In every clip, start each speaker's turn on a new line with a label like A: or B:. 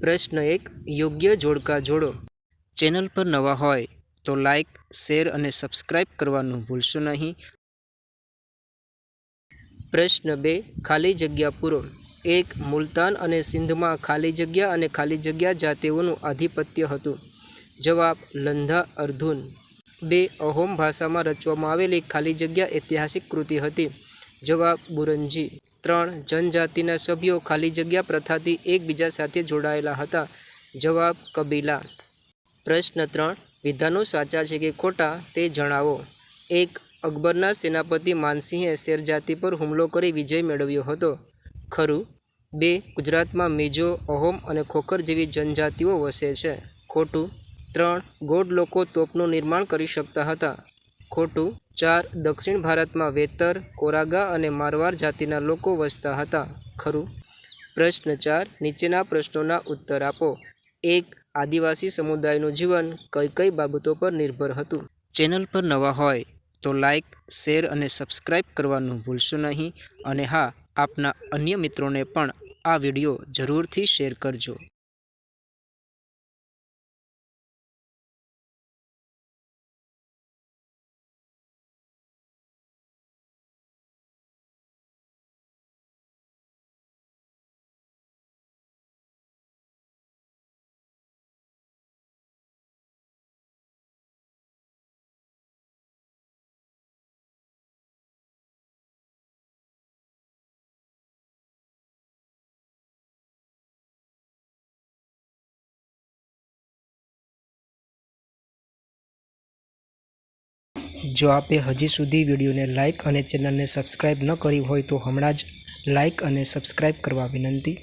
A: પ્રશ્ન એક, યોગ્ય જોડકા જોડો. ચેનલ પર નવા હોય તો લાઇક શેર અને સબસ્ક્રાઇબ કરવાનું ભૂલશો નહીં. પ્રશ્ન બે, ખાલી જગ્યા પૂરો. એક, મુલતાન અને સિંધમાં ખાલી જગ્યા અને ખાલી જગ્યા જાતિઓનું આધિપત્ય હતું. જવાબ, લંધા અર્ધુન. બે, અહોમ ભાષામાં રચવામાં આવેલી ખાલી જગ્યા ઐતિહાસિક કૃતિ હતી. જવાબ, બુરંજી. ત્રણ જનજાતિના સભ્યો ખાલી જગ્યા પ્રથાથી એકબીજા સાથે જોડાયેલા હતા. જવાબ કબીલા. પ્રશ્ન ત્રણ, વિધાનો સાચા છે કે ખોટા તે જણાવો. એક, અકબરના સેનાપતિ માનસિંહે શેરજાતિ પર હુમલો કરી વિજય મેળવ્યો હતો. ખરું. બે, ગુજરાતમાં મિજો, અહોમ અને ખોખર જેવી જનજાતિઓ વસે છે. ખોટું. ત્રણ, ગોડ લોકો તોપનું નિર્માણ કરી શકતા હતા. ખોટું. ચાર દક્ષિણ ભારતમાં વેતર, કોરાગા અને મારવાડ જાતિના લોકો વસતા હતા. ખરું? પ્રશ્ન ચાર, નીચેના પ્રશ્નોના ઉત્તર આપો. એક, આદિવાસી સમુદાયનું જીવન કઈ કઈ બાબતો પર નિર્ભર હતું? ચેનલ પર નવા હોય તો લાઇક શેર અને સબસ્ક્રાઇબ કરવાનું ભૂલશો નહીં. અને હા, આપના અન્ય મિત્રોને પણ આ વીડિયો જરૂરથી શેર કરજો. જો આપે હજી સુધી વિડીયોને લાઇક અને ચેનલને સબસ્ક્રાઇબ ન કરી હોય તો હમણાં જ લાઇક અને સબસ્ક્રાઇબ કરવા વિનંતી.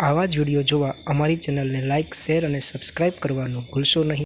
A: આવા જ વીડિયો જોવા અમારી ચેનલને લાઇક શેર અને સબસ્ક્રાઇબ કરવાનું ભૂલશો નહીં.